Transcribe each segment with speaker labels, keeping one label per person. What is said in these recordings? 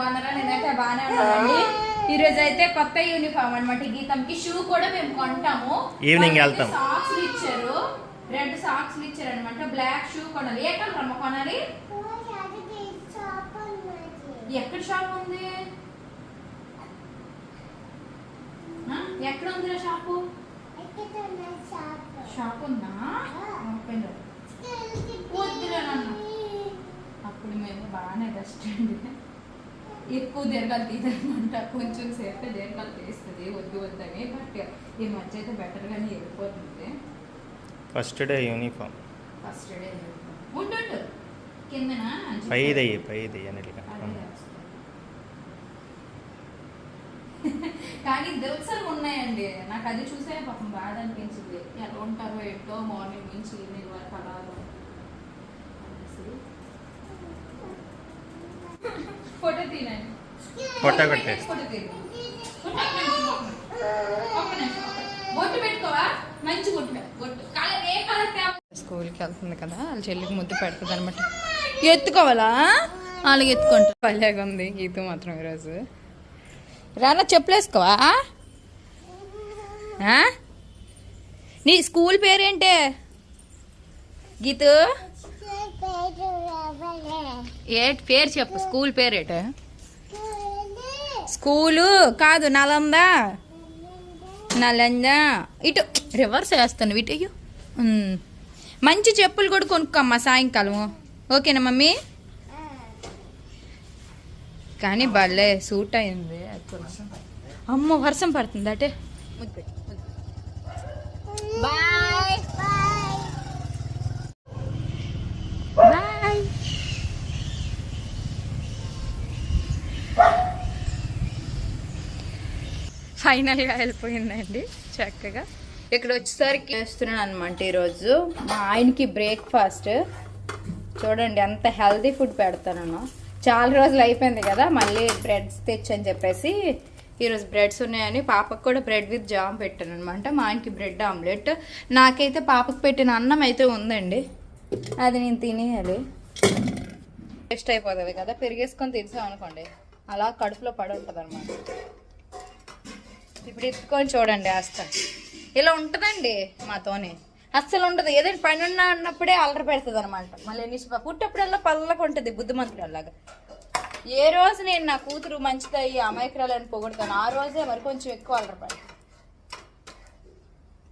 Speaker 1: బాగున్నారా? నేనైతే బాగానే ఉన్నానండి. ఈ రోజు అయితే కొత్త యూనిఫామ్ అన్నమాట గీతంకి. షూ కూడా మేము కొంటాము.
Speaker 2: ఈవినింగ్ వెళ్తాం.
Speaker 1: సాక్స్ ఇచ్చారు. రెండు సాక్స్ ఇచ్చారు అనమాట బ్లాక్ షూ కొనాలి. ఏ కలర్ అమ్మ కొనాలి? ఎక్కడ షాప్ ఉంది? ఎక్కడ ఉంది షాపు షాప్ ఉందా? ఓపెన్. అప్పుడు మేము బాగానే రెస్టారెంట్ ఎక్కువ దీర్ఘాలు తీదనమాట కొంచెం సేపు దీర్ఘాలు తీస్తుంది వద్దు వద్దని. బట్ ఈ మధ్య అయితే బెటర్గానే వెళ్ళిపోతుంది.
Speaker 2: First day uniform
Speaker 1: first day ఉండు. కిందన?
Speaker 2: పైది అయ్యి పైది అన్నిటిగా
Speaker 1: అదే చేస్తాం. కానీ దోసలు ఉన్నాయండి. నాకు అది చూసే పాపం బాధ అనిపించింది. ఎలా ఉంటారో ఏంటో మార్నింగ్ నుంచి ఈవినింగ్ వరకు అలా. ఫోటో తీనండి
Speaker 2: ఫోటో కొట్టే.
Speaker 1: స్కూల్కి వెళ్తుంది కదా వాళ్ళ చెల్లికి ముద్దు పెడుతుంది అనమాట ఎత్తుకోవాలా? వాళ్ళకి ఎత్తుకుంటా. భలేగా ఉంది గీత మాత్రం ఈరోజు. రానా చెప్పులేసుకోవా? నీ స్కూల్ పేరేంటే? గీతు? ఏ పేరు చెప్పు స్కూల్ పేరేట స్కూలు కాదు నలందా. నలందా. ఇటు రివర్స్ వేస్తాను ఇటు అయ్యో. మంచి చెప్పులు కూడా కొనుక్కోమ్మా సాయంకాలం. ఓకేనా మమ్మీ? కానీ భలే సూట్ అయింది. అమ్మో వర్షం పడుతుంది అటే? బాయ్ ఫైనల్గా వెళ్ళిపోయిందండి చక్కగా. ఇక్కడ వచ్చేసరికి వేస్తున్నాను అనమాట ఈరోజు. మా ఆయనకి బ్రేక్ఫాస్ట్. చూడండి ఎంత హెల్దీ ఫుడ్ పెడతాను చాలా రోజులు అయిపోయింది కదా మళ్ళీ బ్రెడ్స్ తెచ్చని చెప్పేసి ఈరోజు బ్రెడ్స్ ఉన్నాయని పాపకు కూడా బ్రెడ్ విత్ జామ్ పెట్టాను అనమాట మా ఆయనకి బ్రెడ్ ఆమ్లెట్. నాకైతే పాపకు పెట్టిన అన్నం అయితే ఉందండి. అది నేను తినేయాలి. టేస్ట్ అయిపోతుంది కదా పెరిగేసుకొని తినేసాం అనుకోండి. అలా కడుపులో పడి ఉంటుంది అనమాట ఇప్పుడు ఎత్తుకొని చూడండి అస్త ఇలా ఉంటుందండి మాతోనే. అస్సలు ఉండదు. ఏదైనా పని ఉన్నా అన్నప్పుడే అల్లరి పెడుతుంది అనమాట మళ్ళీ నిష్ప పుట్టప్పుడల్లా పళ్ళకు ఉంటుంది బుద్ధిమంతుడు ఏ రోజు నేను నా కూతురు మంచిదయ్యి అమాయకురాలని పొగుడుతాను ఆ రోజే మరి కొంచెం ఎక్కువ అల్లరి పెడతాను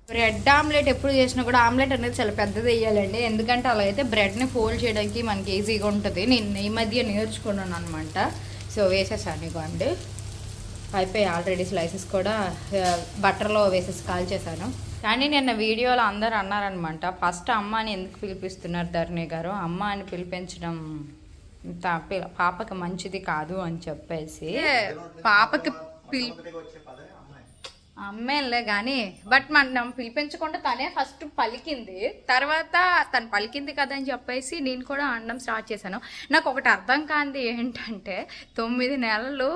Speaker 1: బ్రెడ్ ఆమ్లెట్ ఎప్పుడు చేసినా కూడా ఆమ్లెట్ అనేది చాలా పెద్దది వేయాలండి. ఎందుకంటే అలా అయితే బ్రెడ్ని ఫోల్డ్ చేయడానికి మనకి ఈజీగా ఉంటుంది. నేను ఈ మధ్య నేర్చుకున్నాను అనమాట సో వేసేసాను ఇవ్వండి అయిపోయి ఆల్రెడీ స్లైసెస్ కూడా బటర్లో వేసేసి కాల్ చేశాను. కానీ నిన్న వీడియోలో అందరు అన్నారనమాట ఫస్ట్ అమ్మ అని ఎందుకు పిలిపిస్తున్నారు ధరణి గారు? అమ్మ అని పిలిపించడం పాపకి మంచిది కాదు అని చెప్పేసి. పాపకి పిలి అమ్మేలే కానీ బట్ మనం పిలిపించకుండా తనే ఫస్ట్ పలికింది. తర్వాత తను పలికింది కదా అని చెప్పేసి నేను కూడా అనడం స్టార్ట్ చేశాను. నాకు ఒకటి అర్థం కాంది ఏంటంటే తొమ్మిది నెలలు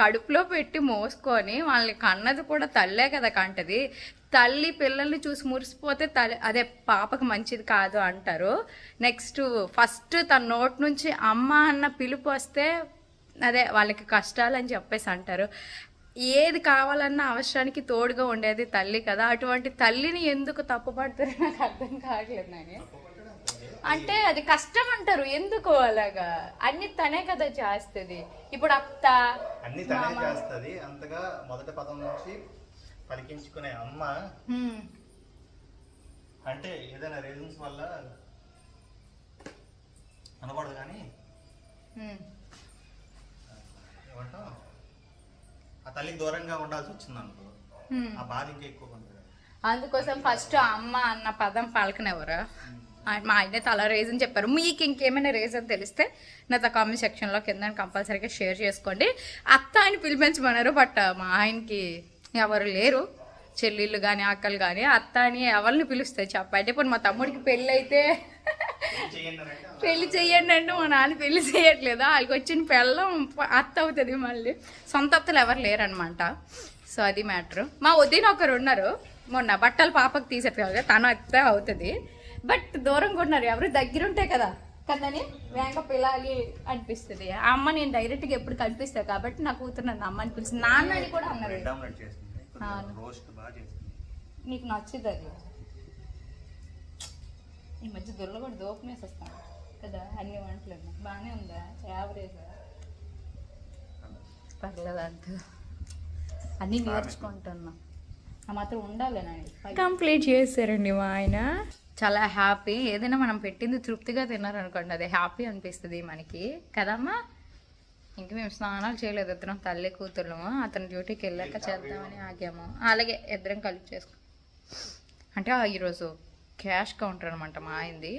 Speaker 1: కడుపులో పెట్టి మోసుకొని వాళ్ళని కన్నది కూడా తల్లే కదా కంటది. తల్లి పిల్లల్ని చూసి మురిసిపోతే తల్లి అదే పాపకు మంచిది కాదు అంటారు. నెక్స్ట్ ఫస్ట్ తన నోటి నుంచి అమ్మ అన్న పిలుపు వస్తే అదే వాళ్ళకి కష్టాలు అని చెప్పేసి అంటారు. ఏది కావాలన్నా అవసరానికి తోడుగా ఉండేది తల్లి కదా. అటువంటి తల్లిని ఎందుకు తప్పుపడతారో నాకు అర్థం కావట్లేదు నేను. అంటే అది కష్టం అంటారు ఎందుకు అలాగా? అన్ని తనే కదా చేస్తుంది. ఇప్పుడు అత్త
Speaker 2: అన్ని తనే చేస్తుంది. అంతగా మొదటి పదం నుంచి పలికించుకునే అమ్మ అంటే ఏదైనా రీజన్స్ వల్ల అనకూడదు కానీ. ఏమంటాం ఆ తల్లికి దూరంగా ఉండాల్సి వచ్చింది అనుకో. ఆ బాధ ఇంకా ఎక్కువ
Speaker 1: అందుకోసం ఫస్ట్ అమ్మ అన్న పదం పలకనెవరు? మా ఆయన అలా అని చెప్పారు. మీకు ఇంకేమైనా రీజన్ తెలిస్తే నాతో కామెంట్ సెక్షన్లో కింద కంపల్సరీగా షేర్ చేసుకోండి. అత్త ఆయన పిలిపించమన్నారు బట్ మా ఆయనకి ఎవరు లేరు. చెల్లెళ్ళు కానీ అక్కలు కానీ అత్త అని ఎవరిని పిలుస్తాయి చెప్పండి. ఇప్పుడు మా తమ్ముడికి పెళ్ళి అయితే
Speaker 2: చేయండి
Speaker 1: పెళ్ళి చెయ్యండి అంటే మా నాన్న పెళ్ళి చేయట్లేదు వాళ్ళకి వచ్చిన పెళ్ళం అత్త అవుతుంది మళ్ళీ. సొంత అత్తలు ఎవరు లేరనమాట. సో అది మ్యాటర్ మా వదిన ఒకరు ఉన్నారు. మొన్న బట్టలు పాపకు తీసేది కదా తను అత్త అవుతుంది. బట్ దూరంగా ఉన్నారు. ఎవరు దగ్గర ఉంటే కదా. కదని వేంక పిల్లాలి అనిపిస్తుంది. ఆ అమ్మ నేను డైరెక్ట్గా ఎప్పుడు కనిపిస్తా కాబట్టి నా కూతురు నన్ను అమ్మ అనిపిస్తుంది నాన్న అని కూడా అన్నారు. నీకు నచ్చుతుంది అది. ఈ మధ్య దొల్ల కూడా దూపం వేసేస్తాను కదా. అన్ని వంటలు బాగానే ఉందా? యావరేజ్ పర్లేదు అంత. అన్నీ నేర్చుకుంటున్నా. మాత్రం ఉండాలి నాకు కంప్లీట్ చేశారండి మా ఆయన. చాలా హ్యాపీ. ఏదైనా మనం పెట్టింది తృప్తిగా తిన్నారనుకోండి అది హ్యాపీ అనిపిస్తుంది మనకి. కదమ్మా? ఇంక మేము స్నానాలు చేయలేదు. ఇద్దరం తల్లి కూతురుము అతను డ్యూటీకి వెళ్ళాక చేద్దామని ఆగాము. అలాగే ఇద్దరం కలిపి చేసుకో అంటే ఆ ఈరోజు క్యాష్ కౌంటర్ అనమాట మా ఆయనది.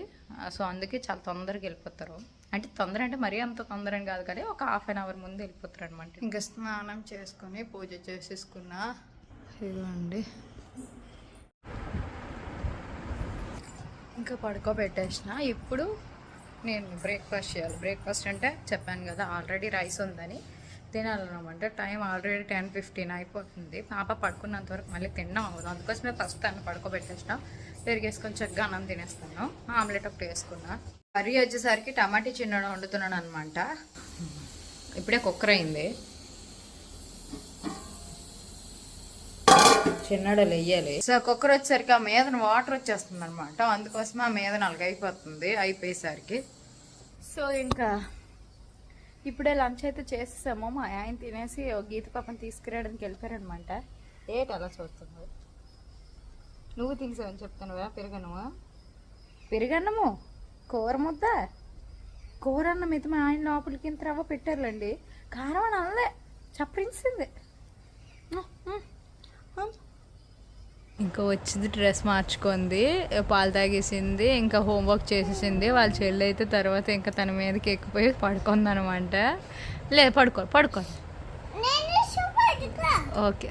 Speaker 1: సో అందుకే చాలా తొందరగా వెళ్ళిపోతారు. అంటే తొందర అంటే మరీ అంత తొందర అని కాదు కానీ ఒక హాఫ్ అన్ అవర్ ముందు వెళ్ళిపోతారు అనమాట ఇంకా స్నానం చేసుకొని పూజ చేసేసుకున్నా. ఇదిగోండి. ఇంకా పడుకోబెట్టేసిన. ఇప్పుడు నేను బ్రేక్ఫాస్ట్ చేయాలి. బ్రేక్ఫాస్ట్ అంటే చెప్పాను కదా ఆల్రెడీ రైస్ ఉందని. తినాలన్నమాట. టైం ఆల్రెడీ టెన్ ఫిఫ్టీన్ అయిపోతుంది. పాప పడుకున్నంత వరకు మళ్ళీ తిన్నాం అవ్వదు అందుకోసమే ఫస్ట్ తను పడుకోబెట్టేసిన. పెరిగేసుకొని చక్కగా అన్నం తినేస్తాను. ఆమ్లెట్ ఒకటి వేసుకున్నా. కర్రీ వచ్చేసరికి టమాటీ చిన్న వండుతున్నాను అనమాట ఇప్పుడే కుక్కర్ అయింది. చిన్నడలు వెయ్యాలి సో కుక్కర్ వచ్చేసరికి ఆ మీదన వాటర్ వచ్చేస్తుంది అనమాట అందుకోసం ఆ మీద నలుగు అయిపోతుంది అయిపోయేసరికి. సో ఇంకా ఇప్పుడే లంచ్ అయితే చేసేసాము. మా ఆయన తినేసి గీత పాపని తీసుకురావడానికి వెళ్ళిపోయారనమాట ఏటి అలా చూస్తుంది నువ్వు తీసావని చెప్తానువా పెరగనువా పెరగన్నము? కూర ముద్ద? కూర అన్నం అయితే మా ఆయన లోపలికి ఇంత రవ్వ పెట్టారులేండి. కారం అని అనలే. చప్పరించింది. ఇంకా వచ్చింది డ్రెస్ మార్చుకుంది పాలు తాగేసింది ఇంకా హోంవర్క్ చేసేసింది. వాళ్ళ చెల్లి అయితే తర్వాత ఇంకా తన మీదకి ఎక్కిపోయి పడుకుంది అనమాట లేదు పడుకో. పడుకో ఓకే